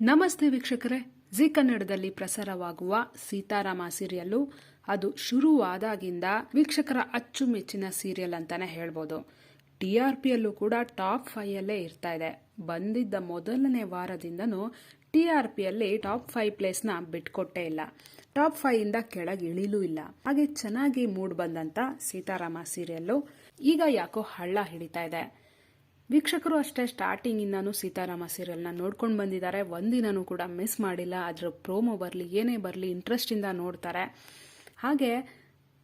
ನಮಸ್ತೆ ವೀಕ್ಷಕರೇ. ಜಿ ಕನ್ನಡದಲ್ಲಿ ಪ್ರಸಾರವಾಗುವ ಸೀತಾರಾಮ ಸೀರಿಯಲ್ಲು ಅದು ಶುರುವಾದಾಗಿಂದ ವೀಕ್ಷಕರ ಅಚ್ಚುಮೆಚ್ಚಿನ ಸೀರಿಯಲ್ ಅಂತಾನೆ ಹೇಳ್ಬೋದು. ಟಿ ಆರ್ ಪಿಯಲ್ಲೂ ಕೂಡ ಟಾಪ್ ಫೈಯಲ್ಲೇ ಇರ್ತಾ ಇದೆ. ಬಂದಿದ್ದ ಮೊದಲನೇ ವಾರದಿಂದನೂ ಟಿ ಆರ್ ಪಿಯಲ್ಲಿ ಟಾಪ್ ಫೈವ್ ಪ್ಲೇಸ್ನ ಬಿಟ್ಕೊಟ್ಟೇ ಇಲ್ಲ. ಟಾಪ್ ಫೈವ್ ಇಂದ ಕೆಳಗೆ ಇಳಿಲೂ ಇಲ್ಲ. ಹಾಗೆ ಚೆನ್ನಾಗಿ ಮೂಡ್ ಬಂದಂತ ಸೀತಾರಾಮ ಸೀರಿಯಲ್ಲು ಈಗ ಯಾಕೋ ಹಳ್ಳ ಹಿಡಿತಾ ಇದೆ. ವೀಕ್ಷಕರು ಅಷ್ಟೇ ಸ್ಟಾರ್ಟಿಂಗ್ ಇಂದಾನು ಸೀತಾರಾಮ ಸೀರಿಯಲ್ನ ನೋಡ್ಕೊಂಡು ಬಂದಿದ್ದಾರೆ. ಒಂದಿನೂ ಕೂಡ ಮಿಸ್ ಮಾಡಿಲ್ಲ. ಅದ್ರ ಪ್ರೋಮೋ ಬರಲಿ, ಏನೇ ಬರಲಿ ಇಂಟ್ರೆಸ್ಟಿಂದ ನೋಡ್ತಾರೆ. ಹಾಗೆ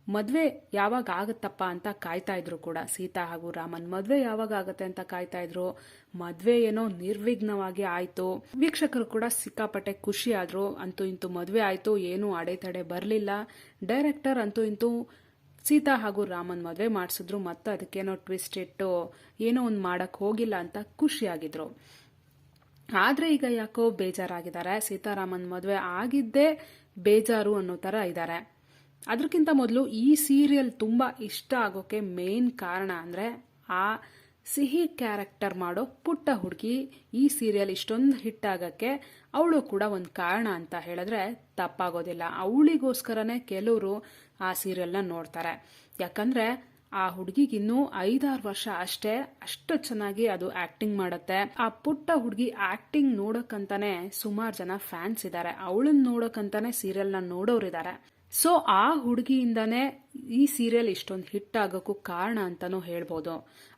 ಮದುವೆ ಯಾವಾಗ ಆಗುತ್ತಪ್ಪ ಅಂತ ಕಾಯ್ತಾ ಇದ್ರು ಕೂಡ ಸೀತಾ ಹಾಗೂ ರಾಮನ್. ಮದುವೆ ಯಾವಾಗ ಆಗುತ್ತೆ ಅಂತ ಕಾಯ್ತಾ ಇದ್ರು? ಮದುವೆ ಏನೋ ನಿರ್ವಿಘ್ನವಾಗಿ ಆಯ್ತು. ವೀಕ್ಷಕರು ಕೂಡ ಸಿಕ್ಕಾಪಟ್ಟೆ ಖುಷಿ ಆದ್ರು ಅಂತೂ ಇಂತೂ ಮದುವೆ ಆಯ್ತು, ಏನೂ ಅಡೆತಡೆ ಬರಲಿಲ್ಲ. ಡೈರೆಕ್ಟರ್ ಅಂತೂ ಇಂತೂ ಸೀತಾ ಹಾಗೂ ರಾಮನ್ ಮದುವೆ ಮಾಡಿಸಿದ್ರು, ಮತ್ತೆ ಅದಕ್ಕೇನೋ ಟ್ವಿಸ್ಟ್ ಇಟ್ಟು ಏನೋ ಒಂದು ಮಾಡಕ್ ಹೋಗಿಲ್ಲ ಅಂತ ಖುಷಿಯಾಗಿದ್ರು. ಆದ್ರೆ ಈಗ ಯಾಕೋ ಬೇಜಾರಾಗಿದ್ದಾರೆ. ಸೀತಾರಾಮನ್ ಮದುವೆ ಆಗಿದ್ದೇ ಬೇಜಾರು ಅನ್ನೋ ತರ ಇದ್ದಾರೆ. ಅದಕ್ಕಿಂತ ಮೊದಲು ಈ ಸೀರಿಯಲ್ ತುಂಬಾ ಇಷ್ಟ ಆಗೋಕೆ ಮೇನ್ ಕಾರಣ ಅಂದ್ರೆ ಆ ಸಿಹಿ ಕ್ಯಾರೆಕ್ಟರ್ ಮಾಡೋ ಪುಟ್ಟ ಹುಡುಗಿ ಈ ಸೀರಿಯಲ್ ಇಷ್ಟೊಂದು ಹಿಟ್ ಆಗಕ್ಕೆ ಅವಳು ಕೂಡ ಒಂದು ಕಾರಣ ಅಂತ ಹೇಳಿದ್ರೆ ತಪ್ಪಾಗೋದಿಲ್ಲ. ಅವಳಿಗೋಸ್ಕರನೇ ಕೆಲವರು ಆ ಸೀರಿಯಲ್ನ ನೋಡ್ತಾರೆ. ಯಾಕಂದ್ರೆ ಆ ಹುಡುಗಿಗಿನ್ನೂ ಐದಾರು ವರ್ಷ ಅಷ್ಟೇ ಅಷ್ಟು ಚೆನ್ನಾಗಿ ಅದು ಆಕ್ಟಿಂಗ್ ಮಾಡುತ್ತೆ. ಆ ಪುಟ್ಟ ಹುಡುಗಿ ಆಕ್ಟಿಂಗ್ ನೋಡಕ್ಕಂತಾನೆ ಸುಮಾರು ಜನ ಫ್ಯಾನ್ಸ್ ಇದ್ದಾರೆ ಅವಳನ್ನ ನೋಡಕ್ಕಂತಾನೆ ಸೀರಿಯಲ್ನ ನೋಡೋರಿದ್ದಾರೆ ಸೊ ಆ ಹುಡುಗಿಯಿಂದನೇ ಈ ಸೀರಿಯಲ್ ಇಷ್ಟೊಂದು ಹಿಟ್ ಆಗೋಕ್ಕೂ ಕಾರಣ ಅಂತಲೂ ಹೇಳ್ಬೋದು.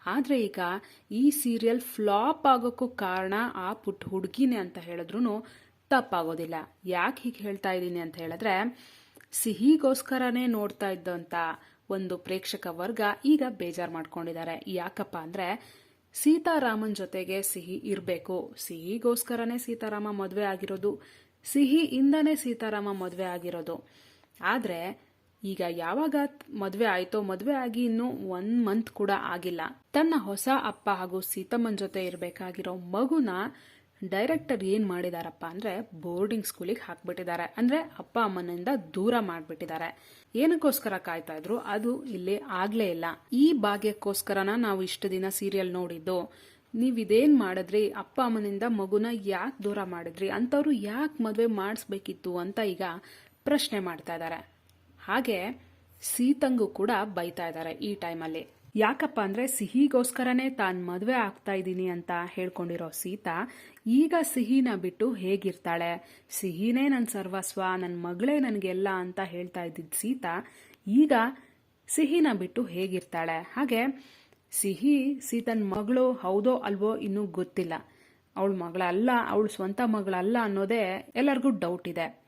ಆದರೆ ಈಗ ಈ ಸೀರಿಯಲ್ ಫ್ಲಾಪ್ ಆಗೋಕ್ಕೂ ಕಾರಣ ಆ ಪುಟ್ಟ ಹುಡುಗಿನೇ ಅಂತ ಹೇಳಿದ್ರು ತಪ್ಪಾಗೋದಿಲ್ಲ. ಯಾಕೆ ಹೀಗೆ ಹೇಳ್ತಾ ಇದ್ದೀನಿ ಅಂತ ಹೇಳಿದ್ರೆ, ಸಿಹಿಗೋಸ್ಕರನೇ ನೋಡ್ತಾ ಇದ್ದಂಥ ಒಂದು ಪ್ರೇಕ್ಷಕ ವರ್ಗ ಈಗ ಬೇಜಾರು ಮಾಡ್ಕೊಂಡಿದ್ದಾರೆ. ಯಾಕಪ್ಪ ಅಂದರೆ, ಸೀತಾರಾಮನ್ ಜೊತೆಗೆ ಸಿಹಿ ಇರಬೇಕು. ಸಿಹಿಗೋಸ್ಕರನೇ ಸೀತಾರಾಮ ಮದುವೆ ಆಗಿರೋದು. ಸಿಹಿ ಇಂದನೇ ಸೀತಾರಾಮ ಮದುವೆ ಆಗಿರೋದು. ಆದ್ರೆ ಈಗ ಯಾವಾಗ ಮದುವೆ ಆಯ್ತೋ ಮದುವೆ ಆಗಿ ಇನ್ನೂ ಒನ್ ಮಂತ್ ಕೂಡ ಆಗಿಲ್ಲ. ತನ್ನ ಹೊಸ ಅಪ್ಪ ಹಾಗೂ ಸೀತಮ್ಮನ ಜೊತೆ ಇರಬೇಕಾಗಿರೋ ಮಗುನ ಡೈರೆಕ್ಟರ್ ಏನ್ ಮಾಡಿದಾರಪ್ಪ ಅಂದ್ರೆ ಬೋರ್ಡಿಂಗ್ ಸ್ಕೂಲಿಗೆ ಹಾಕ್ಬಿಟ್ಟಿದ್ದಾರೆ. ಅಂದ್ರೆ ಅಪ್ಪ ಅಮ್ಮನಿಂದ ದೂರ ಮಾಡ್ಬಿಟ್ಟಿದ್ದಾರೆ. ಏನಕ್ಕೋಸ್ಕರ ಕಾಯ್ತಾ ಇದ್ರು? ಅದು ಇಲ್ಲಿ ಆಗ್ಲೇ ಇಲ್ಲ. ಈ ಭಾಗ್ಯಕ್ಕೋಸ್ಕರನ ನಾವು ಇಷ್ಟು ದಿನ ಸೀರಿಯಲ್ ನೋಡಿದ್ದು. ನೀವು ಇದೇನ್ ಮಾಡಿದ್ರಿ? ಅಪ್ಪ ಅಮ್ಮನಿಂದ ಮಗುನ ಯಾಕೆ ದೂರ ಮಾಡಿದ್ರಿ? ಅಂತವ್ರು ಯಾಕೆ ಮದುವೆ ಮಾಡಿಸ್ಬೇಕಿತ್ತು ಅಂತ ಈಗ ಪ್ರಶ್ನೆ ಮಾಡ್ತಾ ಇದ್ದಾರೆ. ಹಾಗೆ ಸೀತಂಗು ಕೂಡ ಬೈತಾ ಇದ್ದಾರೆ ಈ ಟೈಮಲ್ಲಿ. ಯಾಕಪ್ಪ ಅಂದ್ರೆ ಸಿಹಿಗೋಸ್ಕರನೇ ತಾನು ಮದುವೆ ಆಗ್ತಾ ಇದ್ದೀನಿ ಅಂತ ಹೇಳ್ಕೊಂಡಿರೋ ಸೀತಾ ಈಗ ಸಿಹಿನ ಬಿಟ್ಟು ಹೇಗಿರ್ತಾಳೆ? ಸಿಹಿನೇ ನನ್ನ ಸರ್ವಸ್ವ ನನ್ನ ಮಗಳೇ ನನಗೆಲ್ಲ ಅಂತ ಹೇಳ್ತಾ ಇದ್ದಿದ್ದ ಸೀತಾ ಈಗ ಸಿಹಿನ ಬಿಟ್ಟು ಹೇಗಿರ್ತಾಳೆ? ಹಾಗೆ ಸಿಹಿ ಸೀತನ್ ಮಗಳು ಹೌದೋ ಅಲ್ವೋ ಇನ್ನೂ ಗೊತ್ತಿಲ್ಲ. ಅವಳ ಮಗಳಲ್ಲ, ಅವಳು ಸ್ವಂತ ಮಗಳಲ್ಲ ಅನ್ನೋದೇ ಎಲ್ಲರಿಗೂ ಡೌಟ್ ಇದೆ.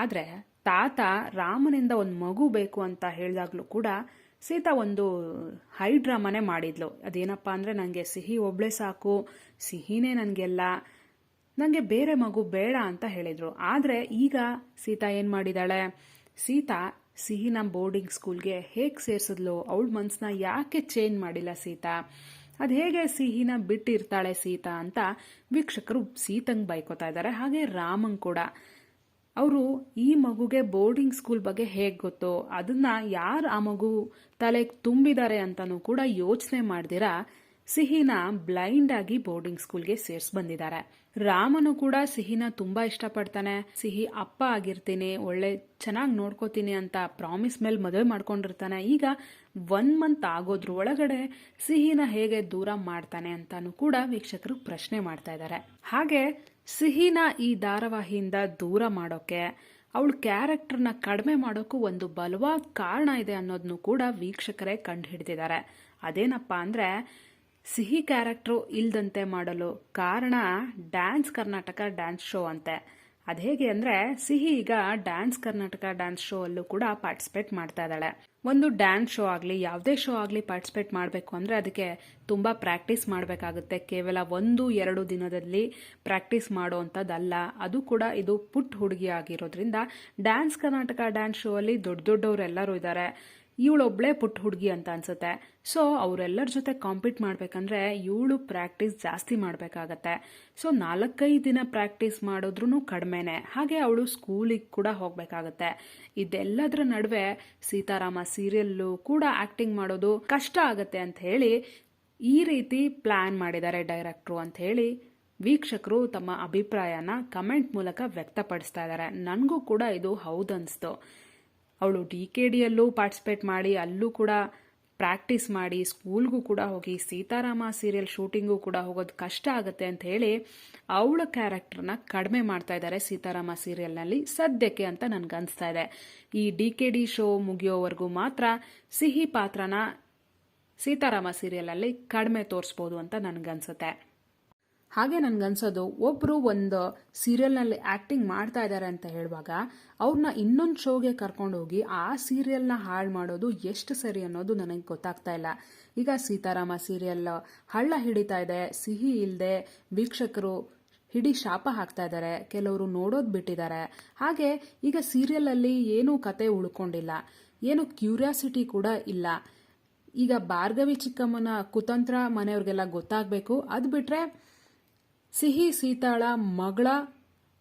ಆದ್ರೆ ತಾತ ರಾಮನಿಂದ ಒಂದು ಮಗು ಬೇಕು ಅಂತ ಹೇಳಿದಾಗಲೂ ಕೂಡ ಸೀತಾ ಒಂದು ಹೈ ಡ್ರಾಮಾನೇ ಮಾಡಿದ್ಲು. ಅದೇನಪ್ಪ ಅಂದ್ರೆ ನನಗೆ ಸಿಹಿ ಒಬ್ಳೆ ಸಾಕು, ಸಿಹಿನೇ ನನಗೆಲ್ಲ ನನಗೆ ಬೇರೆ ಮಗು ಬೇಡ ಅಂತ ಹೇಳಿದ್ರು. ಆದರೆ ಈಗ ಸೀತಾ ಏನು ಮಾಡಿದಾಳೆ? ಸೀತಾ ಸಿಹಿನ ಬೋರ್ಡಿಂಗ್ ಸ್ಕೂಲ್ಗೆ ಹೇಗೆ ಸೇರಿಸಿದ್ಲು? ಅವಳ ಮನಸ್ಸನ್ನ ಯಾಕೆ ಚೇಂಜ್ ಮಾಡಿಲ್ಲ ಸೀತಾ? ಅದು ಹೇಗೆ ಸಿಹಿನ ಬಿಟ್ಟಿರ್ತಾಳೆ ಸೀತಾ ಅಂತ ವೀಕ್ಷಕರು ಸೀತಂಗ್ ಬೈಕೋತಾ ಇದ್ದಾರೆ ಹಾಗೆ ರಾಮಂಗ್ ಕೂಡ. ಅವರು ಈ ಮಗುಗೆ ಬೋರ್ಡಿಂಗ್ ಸ್ಕೂಲ್ ಬಗ್ಗೆ ಹೇಗ್ ಗೊತ್ತೋ, ಅದನ್ನ ಯಾರು ಆ ಮಗು ತಲೆಗೆ ತುಂಬಿದ್ದಾರೆ ಅಂತಾನೂ ಕೂಡ ಯೋಚನೆ ಮಾಡ್ದಿರಾ, ಸಿಹಿನ ಬ್ಲೈಂಡ್ ಆಗಿ ಬೋರ್ಡಿಂಗ್ ಸ್ಕೂಲ್ಗೆ ಸೇರ್ಸ್ ಬಂದಿದ್ದಾರೆ. ರಾಮನು ಕೂಡ ಸಿಹಿನ ತುಂಬಾ ಇಷ್ಟಪಡ್ತಾನೆ. ಸಿಹಿ ಅಪ್ಪ ಆಗಿರ್ತೀನಿ, ಒಳ್ಳೆ ಚೆನ್ನಾಗಿ ನೋಡ್ಕೋತೀನಿ ಅಂತ ಪ್ರಾಮಿಸ್ ಮೇಲೆ ಮದುವೆ ಮಾಡ್ಕೊಂಡಿರ್ತಾನೆ. ಈಗ ಒನ್ ಮಂತ್ ಆಗೋದ್ರ ಒಳಗಡೆ ಸಿಹಿನ ಹೇಗೆ ದೂರ ಮಾಡ್ತಾನೆ ಅಂತಾನು ಕೂಡ ವೀಕ್ಷಕರು ಪ್ರಶ್ನೆ ಮಾಡ್ತಾ ಇದ್ದಾರೆ. ಹಾಗೆ ಸಿಹಿನ ಈ ಧಾರಾವಾಹಿಯಿಂದ ದೂರ ಮಾಡೋಕೆ, ಅವಳ ಕ್ಯಾರೆಕ್ಟರ್ನ ಕಡಿಮೆ ಮಾಡೋಕ್ಕೂ ಒಂದು ಬಲವಾದ ಕಾರಣ ಇದೆ ಅನ್ನೋದನ್ನು ಕೂಡ ವೀಕ್ಷಕರೇ ಕಂಡು ಹಿಡಿದಿದ್ದಾರೆ ಅದೇನಪ್ಪ ಅಂದರೆ, ಸಿಹಿ ಕ್ಯಾರೆಕ್ಟ್ರು ಇಲ್ದಂತೆ ಮಾಡಲು ಕಾರಣ ಡ್ಯಾನ್ಸ್ ಕರ್ನಾಟಕ ಡ್ಯಾನ್ಸ್ ಶೋ ಅಂತೆ. ಅದ್ ಹೇಗೆ ಅಂದ್ರೆ ಸಿಹಿ ಈಗ ಡ್ಯಾನ್ಸ್ ಕರ್ನಾಟಕ ಡ್ಯಾನ್ಸ್ ಶೋ ಅಲ್ಲೂ ಕೂಡ ಪಾರ್ಟಿಸಿಪೇಟ್ ಮಾಡ್ತಾ ಇದ್ದಾಳೆ. ಒಂದು ಡ್ಯಾನ್ಸ್ ಶೋ ಆಗಲಿ, ಯಾವುದೇ ಶೋ ಆಗಲಿ ಪಾರ್ಟಿಸಿಪೇಟ್ ಮಾಡಬೇಕು ಅಂದ್ರೆ ಅದಕ್ಕೆ ತುಂಬಾ ಪ್ರಾಕ್ಟೀಸ್ ಮಾಡಬೇಕಾಗುತ್ತೆ. ಕೇವಲ ಒಂದು, ಎರಡು ದಿನದಲ್ಲಿ ಪ್ರಾಕ್ಟೀಸ್ ಮಾಡುವಂಥದ್ದಲ್ಲ. ಅದು ಕೂಡ ಇದು ಪುಟ್ ಹುಡುಗಿ ಆಗಿರೋದ್ರಿಂದ ಡ್ಯಾನ್ಸ್ ಕರ್ನಾಟಕ ಡ್ಯಾನ್ಸ್ ಶೋ ಅಲ್ಲಿ ದೊಡ್ಡ ದೊಡ್ಡವರೆಲ್ಲರೂ ಇದ್ದಾರೆ. ಇವಳೊಬ್ಳೆ ಪುಟ್ಟ ಹುಡುಗಿ ಅಂತ ಅನ್ಸುತ್ತೆ. ಸೊ ಅವರೆಲ್ಲರ ಜೊತೆ ಕಾಂಪೀಟ್ ಮಾಡ್ಬೇಕಂದ್ರೆ ಇವಳು ಪ್ರಾಕ್ಟೀಸ್ ಜಾಸ್ತಿ ಮಾಡಬೇಕಾಗತ್ತೆ. ಸೊ ನಾಲ್ಕೈದು ದಿನ ಪ್ರಾಕ್ಟೀಸ್ ಮಾಡಿದ್ರು ಕಡಿಮೆನೆ. ಹಾಗೆ ಅವಳು ಸ್ಕೂಲಿಗೆ ಕೂಡ ಹೋಗ್ಬೇಕಾಗತ್ತೆ. ಇದೆಲ್ಲದರ ನಡುವೆ ಸೀತಾರಾಮ ಸೀರಿಯಲ್ಲು ಕೂಡ ಆಕ್ಟಿಂಗ್ ಮಾಡೋದು ಕಷ್ಟ ಆಗತ್ತೆ ಅಂತ ಹೇಳಿ ಈ ರೀತಿ ಪ್ಲಾನ್ ಮಾಡಿದ್ದಾರೆ ಡೈರೆಕ್ಟ್ರು ಅಂತ ಹೇಳಿ ವೀಕ್ಷಕರು ತಮ್ಮ ಅಭಿಪ್ರಾಯನ ಕಮೆಂಟ್ ಮೂಲಕ ವ್ಯಕ್ತಪಡಿಸ್ತಾ ಇದ್ದಾರೆ. ನನಗೂ ಕೂಡ ಇದು ಹೌದನ್ಸ್ತು. ಅವಳು ಡಿ ಕೆ ಡಿಯಲ್ಲೂ ಪಾರ್ಟಿಸಿಪೇಟ್ ಮಾಡಿ, ಅಲ್ಲೂ ಕೂಡ ಪ್ರಾಕ್ಟೀಸ್ ಮಾಡಿ ಸ್ಕೂಲ್ಗೂ ಕೂಡ ಹೋಗಿ, ಸೀತಾರಾಮ ಸೀರಿಯಲ್ ಶೂಟಿಂಗೂ ಕೂಡ ಹೋಗೋದು ಕಷ್ಟ ಆಗುತ್ತೆ ಅಂತ ಹೇಳಿ ಅವಳ ಕ್ಯಾರೆಕ್ಟರ್ನ ಕಡಿಮೆ ಮಾಡ್ತಾ ಇದ್ದಾರೆ ಸೀತಾರಾಮ ಸೀರಿಯಲ್ನಲ್ಲಿ ಸದ್ಯಕ್ಕೆ ಅಂತ ನನಗೆ ಅನಿಸ್ತಾ ಇದೆ. ಈ ಡಿ ಕೆ ಡಿ ಶೋ ಮುಗಿಯೋವರೆಗೂ ಮಾತ್ರ ಸಿಹಿ ಪಾತ್ರನ ಸೀತಾರಾಮ ಸೀರಿಯಲಲ್ಲಿ ಕಡಿಮೆ ತೋರಿಸ್ಬೋದು ಅಂತ ನನಗನ್ಸುತ್ತೆ. ಹಾಗೆ ನನಗನ್ಸೋದು ಒಬ್ಬರು ಒಂದು ಸೀರಿಯಲ್ನಲ್ಲಿ ಆ್ಯಕ್ಟಿಂಗ್ ಮಾಡ್ತಾ ಇದ್ದಾರೆ ಅಂತ ಹೇಳುವಾಗ ಅವ್ರನ್ನ ಇನ್ನೊಂದು ಶೋಗೆ ಕರ್ಕೊಂಡು ಹೋಗಿ ಆ ಸೀರಿಯಲ್ನ ಹಾಳು ಮಾಡೋದು ಎಷ್ಟು ಸರಿ ಅನ್ನೋದು ನನಗೆ ಗೊತ್ತಾಗ್ತಾ ಇಲ್ಲ. ಈಗ ಸೀತಾರಾಮ ಸೀರಿಯಲ್, ಹಳ್ಳ ಹಿಡಿತಾ ಇದೆ, ಸಿಹಿ ಇಲ್ಲದೆ ವೀಕ್ಷಕರು ಹಿಡಿ ಶಾಪ ಹಾಕ್ತಾ ಇದ್ದಾರೆ ಕೆಲವರು ನೋಡೋದು ಬಿಟ್ಟಿದ್ದಾರೆ ಹಾಗೆ ಈಗ ಸೀರಿಯಲಲ್ಲಿ ಏನೂ ಕತೆ ಉಳ್ಕೊಂಡಿಲ್ಲ, ಏನು ಕ್ಯೂರಿಯಾಸಿಟಿ ಕೂಡ ಇಲ್ಲ. ಈಗ ಭಾರ್ಗವಿ ಚಿಕ್ಕಮ್ಮನ ಕುತಂತ್ರ ಮನೆಯವ್ರಿಗೆಲ್ಲ ಗೊತ್ತಾಗಬೇಕು, ಅದು ಬಿಟ್ರೆ ಸಿಹಿ ಸೀತಾಳ ಮಗಳ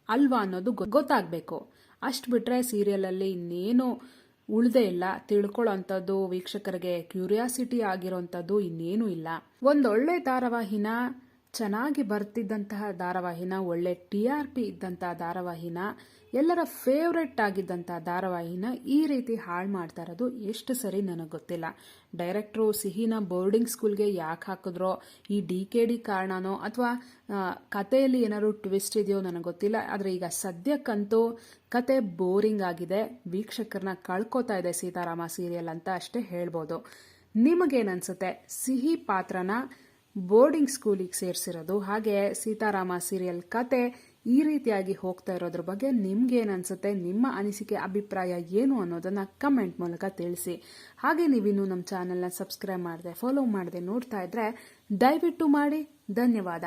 ಅಲ್ವಾ ಅನ್ನೋದು ಗೊತ್ತಾಗಬೇಕು. ಅಷ್ಟು ಬಿಟ್ರೆ ಸೀರಿಯಲಲ್ಲಿ ಇನ್ನೇನು ಉಳ್ದೇ ಇಲ್ಲ. ತಿಳ್ಕೊಳ್ಳೋಂಥದ್ದು, ವೀಕ್ಷಕರಿಗೆ ಕ್ಯೂರಿಯಾಸಿಟಿ ಆಗಿರೋಂಥದ್ದು ಇನ್ನೇನು ಇಲ್ಲ. ಒಂದೊಳ್ಳೆ ಧಾರಾವಾಹಿನ ಚೆನ್ನಾಗಿ ಬರ್ತಿದ್ದಂತಹ ಧಾರಾವಾಹಿನ, ಒಳ್ಳೆ ಟಿ ಆರ್ ಪಿ ಇದ್ದಂತಹ ಧಾರಾವಾಹಿನ, ಎಲ್ಲರ ಫೇವ್ರೆಟ್ ಆಗಿದ್ದಂತಹ ಧಾರಾವಾಹಿನ ಈ ರೀತಿ ಹಾಳು ಮಾಡ್ತಾ ಇರೋದು ಎಷ್ಟು ಸರಿ ನನಗೆ ಗೊತ್ತಿಲ್ಲ. ಡೈರೆಕ್ಟ್ರು ಸಿಹಿನ ಬೋರ್ಡಿಂಗ್ ಸ್ಕೂಲ್ಗೆ ಯಾಕೆ ಹಾಕಿದ್ರೋ, ಈ ಡಿ ಕೆ ಡಿ ಕಾರಣನೋ ಅಥವಾ ಕಥೆಯಲ್ಲಿ ಏನಾದ್ರು ಟ್ವಿಸ್ಟ್ ಇದೆಯೋ ನನಗೆ ಗೊತ್ತಿಲ್ಲ. ಆದರೆ ಈಗ ಸದ್ಯಕ್ಕಂತೂ ಕತೆ ಬೋರಿಂಗ್ ಆಗಿದೆ. ವೀಕ್ಷಕರನ್ನ ಕಳ್ಕೊತಾ ಇದೆ ಸೀತಾರಾಮ ಸೀರಿಯಲ್ ಅಂತ ಅಷ್ಟೇ ಹೇಳ್ಬೋದು. ನಿಮಗೇನನ್ಸುತ್ತೆ ಸಿಹಿ ಪಾತ್ರನ ಬೋರ್ಡಿಂಗ್ ಸ್ಕೂಲಿಗೆ ಸೇರಿಸಿರೋದು. ಹಾಗೆ ಸೀತಾರಾಮ ಸೀರಿಯಲ್ ಕತೆ ಈ ರೀತಿಯಾಗಿ ಹೋಗ್ತಾ ಇರೋದ್ರ ಬಗ್ಗೆ ನಿಮ್ಗೇನು ಅನ್ಸುತ್ತೆ ನಿಮ್ಮ ಅನಿಸಿಕೆ, ಅಭಿಪ್ರಾಯ ಏನು ಅನ್ನೋದನ್ನ ಕಮೆಂಟ್ ಮೂಲಕ ತಿಳಿಸಿ. ಹಾಗೆ ನೀವಿನ್ನು ನಮ್ಮ ಚಾನೆಲ್ನ ಸಬ್ಸ್ಕ್ರೈಬ್ ಮಾಡದೆ, ಫಾಲೋ ಮಾಡದೆ ನೋಡ್ತಾ ಇದ್ರೆ ದಯವಿಟ್ಟು ಮಾಡಿ. ಧನ್ಯವಾದ.